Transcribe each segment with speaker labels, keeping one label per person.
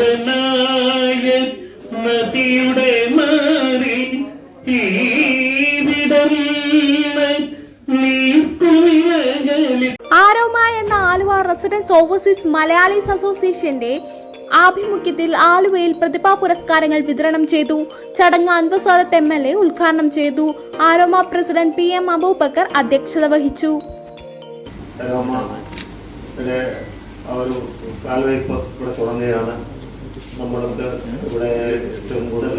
Speaker 1: ഈറനായ നദിയുടെ മാറി ഈ വിടർന്ന നീർക്കുമിളകളിൽ
Speaker 2: ആരോമ എന്ന ആലുവ റെസിഡൻസ് ഓവർസീസ് മലയാളീസ് അസോസിയേഷന്റെ ആഭിമുഖ്യത്തിൽ ആലുവയിൽ പ്രതിഭാ പുരസ്കാരങ്ങൾ വിതരണം ചെയ്തു. ചടങ്ങ് അൻവസാദത്ത് എം എൽ എ ഉദ്ഘാടനം ചെയ്തു. Aroma president P M Abubakar അധ്യക്ഷത വഹിച്ചു.
Speaker 3: ഒരു കാൽവയ്പ് ഇവിടെ തുടങ്ങുകയാണ്. നമ്മൾക്ക് ഇവിടെ ഏറ്റവും കൂടുതൽ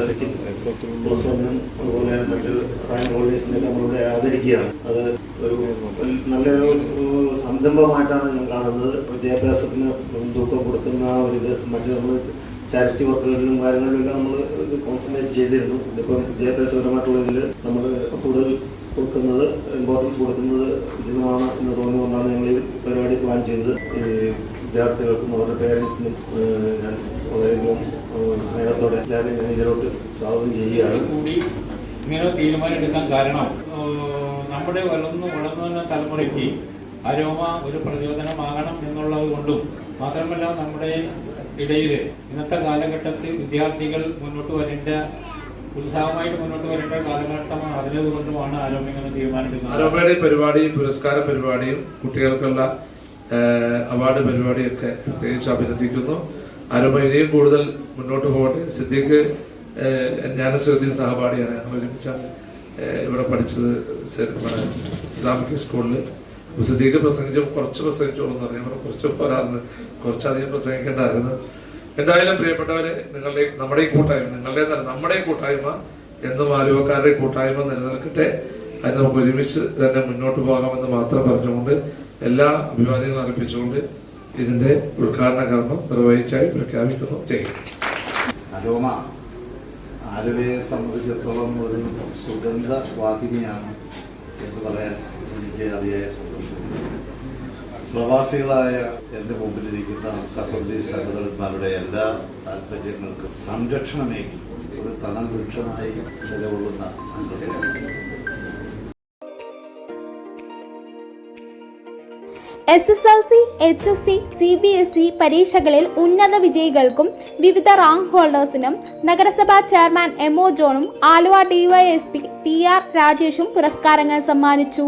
Speaker 3: അതുപോലെ മറ്റ് റാങ്ക് ഹോൾഡേഴ്സിനെയൊക്കെ നമ്മളിവിടെ ആദരിക്കുകയാണ്. അത് ഒരു നല്ലൊരു സംരംഭമായിട്ടാണ് ഞാൻ കാണുന്നത്. വിദ്യാഭ്യാസത്തിന് മുൻതൂക്കം കൊടുക്കുന്ന ഒരു ഇത് മറ്റ് നമ്മൾ ചാരിറ്റി വർക്കുകളിലും കാര്യങ്ങളിലും നമ്മൾ ഇത് കോൺസെൻട്രേറ്റ് ചെയ്തിരുന്നു. ഇതിപ്പം വിദ്യാഭ്യാസപരമായിട്ടുള്ള ഇതിൽ നമ്മൾ കൂടുതൽ കൊടുക്കുന്നത് ഇമ്പോർട്ടൻസ് കൊടുക്കുന്നത് ഉചിതമാണ് എന്ന് തോന്നിയുകൊണ്ടാണ് ഞങ്ങൾ ഈ പരിപാടി പ്ലാൻ ചെയ്തത്. വിദ്യാർത്ഥികൾക്കും അവരുടെ പേരൻസിനും ഞാൻ വളരെയധികം സ്നേഹത്തോടെ എല്ലാവരെയും ഞാൻ ഇതിലോട്ട് സ്വാഗതം ചെയ്യുകയാണ്.
Speaker 4: കൂടി ഇങ്ങനെ തീരുമാനമെടുക്കാൻ കാരണം നമ്മുടെ വളർന്നു വളർന്നു വന്ന തലമുറയ്ക്ക് അരോമ ഒരു പ്രചോദനമാകണം എന്നുള്ളത് കൊണ്ടും മാത്രമല്ല നമ്മുടെ ഇടയിൽ ഇന്നത്തെ കാലഘട്ടത്തിൽ വിദ്യാർത്ഥികൾ മുന്നോട്ട് വരേണ്ട ഉത്സാഹമായിട്ട് മുന്നോട്ട്
Speaker 5: പരിപാടിയും പുരസ്കാര പരിപാടിയും കുട്ടികൾക്കുള്ള അവാർഡ് അവാർഡ് പരിപാടിയൊക്കെ പ്രത്യേകിച്ച് അഭിനന്ദിക്കുന്നു. ആരോപണ ഇനിയും കൂടുതൽ മുന്നോട്ട് പോകട്ടെ. സിദ്ദിഖ് ജ്ഞാനശ്രദ്ധയും സഹപാഠിയാണ്. ഞങ്ങൾ ഒരുമിച്ചാണ് ഇവിടെ പഠിച്ചത് ഇസ്ലാമിക് സ്കൂളിൽ സിദ്ദീഖ് പ്രസംഗിച്ചു കുറച്ച് പ്രസംഗിച്ചോളൂ എന്ന് പറഞ്ഞു. കുറച്ച് പോരാന്ന് കുറച്ചധികം പ്രസംഗിക്കേണ്ടായിരുന്നു എന്തായാലും പ്രിയപ്പെട്ടവരെ നിങ്ങളുടെ നമ്മുടെ കൂട്ടായ്മ നിങ്ങളുടെ തന്നെ നമ്മുടെ കൂട്ടായ്മ എന്നും ആലുവക്കാരുടെ കൂട്ടായ്മ നിലനിൽക്കട്ടെ. അത് നമുക്ക് ഒരുമിച്ച് തന്നെ മുന്നോട്ട് പോകാമെന്ന് മാത്രം പറഞ്ഞുകൊണ്ട് എല്ലാ അഭിവാദ്യങ്ങളും അർപ്പിച്ചുകൊണ്ട് ഇതിന്റെ ഉദ്ഘാടന കർമ്മം നിർവഹിച്ചായി പ്രഖ്യാപിക്കുന്നു. ചെയ്യും
Speaker 6: ആലുവയെ സംബന്ധിച്ചിടത്തോളം ഒരു സുഗന്ധ വാഹിനിയാണ് എന്ന് പറയാൻ എനിക്ക് അതിയായ സന്തോഷമുണ്ട് പ്രവാസികളായ എന്റെ മുമ്പിലിരിക്കുന്ന സഹോദരി സഹോദരന്മാരുടെ എല്ലാ താല്പര്യങ്ങൾക്കും സംരക്ഷണമേകി ഒരു തണൽ വൃക്ഷമായി നിലകൊള്ളുന്ന സംഘടനയാണ്
Speaker 2: S S L C H S C C B S E പരീക്ഷകളിൽ ഉന്നത വിജയികൾക്കും വിവിധ റാങ്ക് ഹോൾഡേഴ്സിനും നഗരസഭാ ചെയർമാൻ എം ഒ ജോണും ആലുവ ഡിവൈഎസ്പി ടി ആർ രാജേഷും പുരസ്കാരങ്ങൾ സമ്മാനിച്ചു.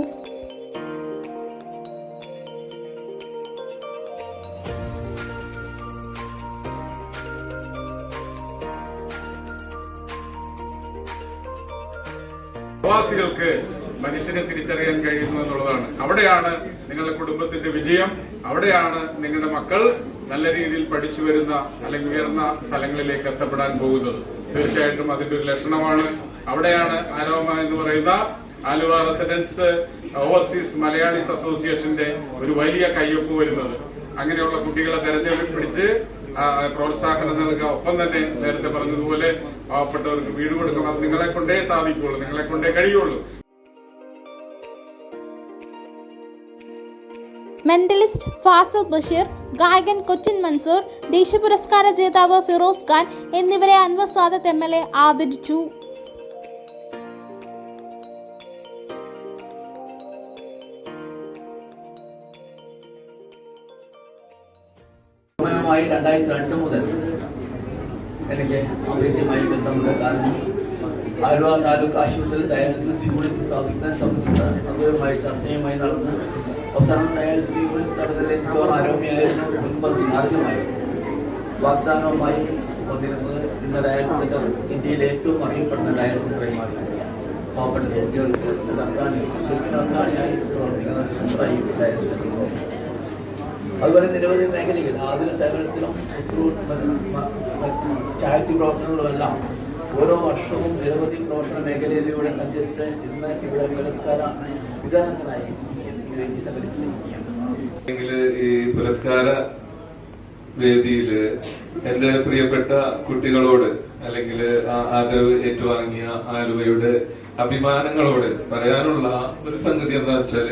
Speaker 7: പ്രവാസികൾക്ക് മനുഷ്യനെ തിരിച്ചറിയാൻ കഴിയുന്നു എന്നുള്ളതാണ്. അവിടെയാണ് നിങ്ങളുടെ കുടുംബത്തിന്റെ വിജയം. അവിടെയാണ് നിങ്ങളുടെ മക്കൾ നല്ല രീതിയിൽ പഠിച്ചു വരുന്ന അല്ലെങ്കിൽ ഉയർന്ന സ്ഥലങ്ങളിലേക്ക് എത്തപ്പെടാൻ പോകുന്നത്. തീർച്ചയായിട്ടും അതിന്റെ ഒരു ലക്ഷണമാണ്. അവിടെയാണ് ആരോമ എന്ന് പറയുന്ന ആലുവ റെസിഡൻസ് ഓവർസീസ് മലയാളീസ് അസോസിയേഷന്റെ ഒരു വലിയ കയ്യൊപ്പ് വരുന്നത്. അങ്ങനെയുള്ള കുട്ടികളെ തെരഞ്ഞെടുപ്പിടിച്ച് പ്രോത്സാഹനം നൽകുക ഒപ്പം തന്നെ നേരത്തെ പറഞ്ഞതുപോലെ പാവപ്പെട്ടവർക്ക് വീട് കൊടുക്കുക അത് നിങ്ങളെ കൊണ്ടേ സാധിക്കുള്ളൂ. നിങ്ങളെ കൊണ്ടേ കഴിയുള്ളൂ.
Speaker 2: മെന്റലിസ്റ്റ് ഫാസൽ ബഷീർ ഗായകൻ കൊച്ചിൻ മൻസൂർ ദേശീയ പുരസ്കാര ജേതാവ് ഫിറോസ് ഖാൻ എന്നിവരെ Anwar Sadath M L A ആദരിച്ചു.
Speaker 8: സമയമായി രണ്ടായിരത്തി രണ്ട് മുതൽ എനിക്ക് അവരുമായി ബന്ധമുണ്ട്. കാരണം ആലുവ താലൂക്ക് ആശുപത്രിയിൽ ഡയാലിസിസ് യൂണിറ്റ് സ്ഥാപിക്കാൻ സംബന്ധിച്ച അതുമായി ചർച്ചയുമായി നടന്ന് അവസാനം ഡയാലിസിസ് യൂണിറ്റ് തടത്തിലേക്ക് ആരോഗ്യമായിരുന്നു മുൻപന്തി ആദ്യമായി വാഗ്ദാനവുമായി വന്നിരുന്നത് ഇന്ന് ഡയാലിസിസ് സെന്റർ ഇന്ത്യയിലെ ഏറ്റവും അറിയപ്പെടുന്ന ഡയാലിസിസ് സെന്ററായി മാറി പാവപ്പെട്ട രോഗികൾക്ക് സർക്കാരിൽ സർക്കാരിനായി പ്രവർത്തിക്കുന്ന സെന്ററായി ഡയാലിസിസ് സെന്റർ അതുപോലെ നിരവധി മേഖലകൾ ആതുര സേവനത്തിലും ചാരിറ്റി പ്രവർത്തനങ്ങളുമെല്ലാം ഓരോ വർഷവും നിരവധി പ്രവർത്തന മേഖലയിലൂടെ സഞ്ചരിച്ച് ഇന്ന് ഇവിടെ പുരസ്കാര വിതരണത്തിനായി ഈ
Speaker 9: പുരസ്കാര വേദിയിൽ എന്റെ പ്രിയപ്പെട്ട കുട്ടികളോട് അല്ലെങ്കിൽ ആദരവ് ഏറ്റുവാങ്ങിയ ആലുവയുടെ അഭിമാനങ്ങളോട് പറയാനുള്ള ഒരു സംഗതി എന്താ വെച്ചാൽ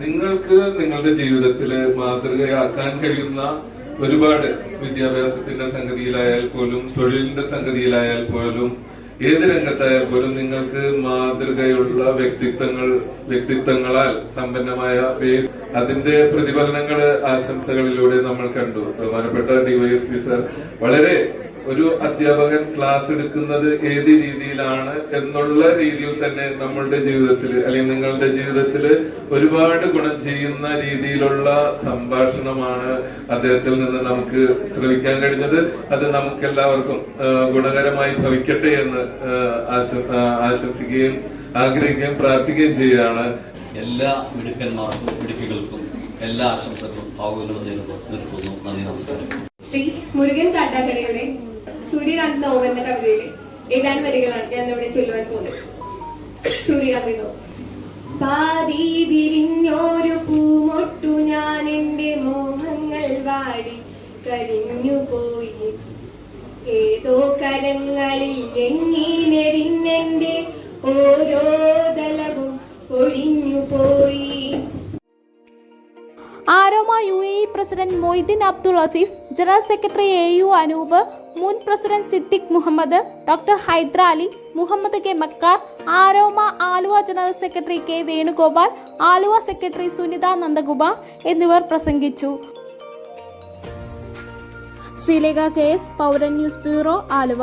Speaker 9: നിങ്ങൾക്ക് നിങ്ങളുടെ ജീവിതത്തിൽ മാതൃകയാക്കാൻ കഴിയുന്ന ഒരുപാട് വിദ്യാഭ്യാസത്തിന്റെ സംഗതിയിലായാൽ പോലും തൊഴിലിന്റെ സംഗതിയിലായാൽ പോലും ഏത് രംഗത്തായാൽ പോലും നിങ്ങൾക്ക് മാതൃകയുള്ള വ്യക്തിത്വങ്ങൾ വ്യക്തിത്വങ്ങളാൽ സമ്പന്നമായ അതിന്റെ പ്രതിഫലനങ്ങൾ ആശംസകളിലൂടെ നമ്മൾ കണ്ടു. ബഹുമാനപ്പെട്ട ഡിവൈഎസ്പി സർ വളരെ ഒരു അധ്യാപകൻ ക്ലാസ് എടുക്കുന്നത് ഏത് രീതിയിലാണ് എന്നുള്ള രീതിയിൽ തന്നെ നമ്മളുടെ ജീവിതത്തിൽ അല്ലെങ്കിൽ നിങ്ങളുടെ ജീവിതത്തിൽ ഒരുപാട് ഗുണം ചെയ്യുന്ന രീതിയിലുള്ള സംഭാഷണമാണ് അദ്ദേഹത്തിൽ നിന്ന് നമുക്ക് ശ്രമിക്കാൻ കഴിഞ്ഞത്. അത് നമുക്ക് എല്ലാവർക്കും ഗുണകരമായി ഭവിക്കട്ടെ എന്ന് ആശംസിക്കുകയും ആഗ്രഹിക്കുകയും പ്രാർത്ഥിക്കുകയും ചെയ്യുകയാണ്.
Speaker 10: എല്ലാ മിടുക്കന്മാർക്കും മിടുക്കികൾക്കും എല്ലാ ആശംസകളും ഭാവുകളും നേരുന്നു നിർത്തുന്നു. നന്ദി നമസ്കാരം.
Speaker 11: ശ്രീ മുരുകൻ കാട്ടാക്കടയുടെ സൂര്യകാന്തി നോവ് എന്ന കവിതയിലെ ഏതാനും വരികളാണ് ഞാൻ ഇവിടെ ചൊല്ലുവാൻ പോകുന്നത്. സൂര്യകാന്തി നോവ് പാതി വിരിഞ്ഞോരു പൂമൊട്ടു ഞാൻ എന്റെ മോഹങ്ങൾ വാടി കരിഞ്ഞു പോയി. ഏതോ കരങ്ങളിൽ എങ്ങി നെരിഞ്ഞെന്റെ ഓരോ തലവും ഒഴിഞ്ഞു പോയി.
Speaker 2: Aroma U A president Moideen Abdul Azeez general secretary A U Anoop മുൻ president Siddique Muhammad doctor Hydarali Muhammad K Makkar Aroma Aluva general secretary K Venugopal Aluva secretary Sunitha Nandakumar എന്നിവർ പ്രസംഗിച്ചു. Sreelekha K S Pauran news bureau Aluva.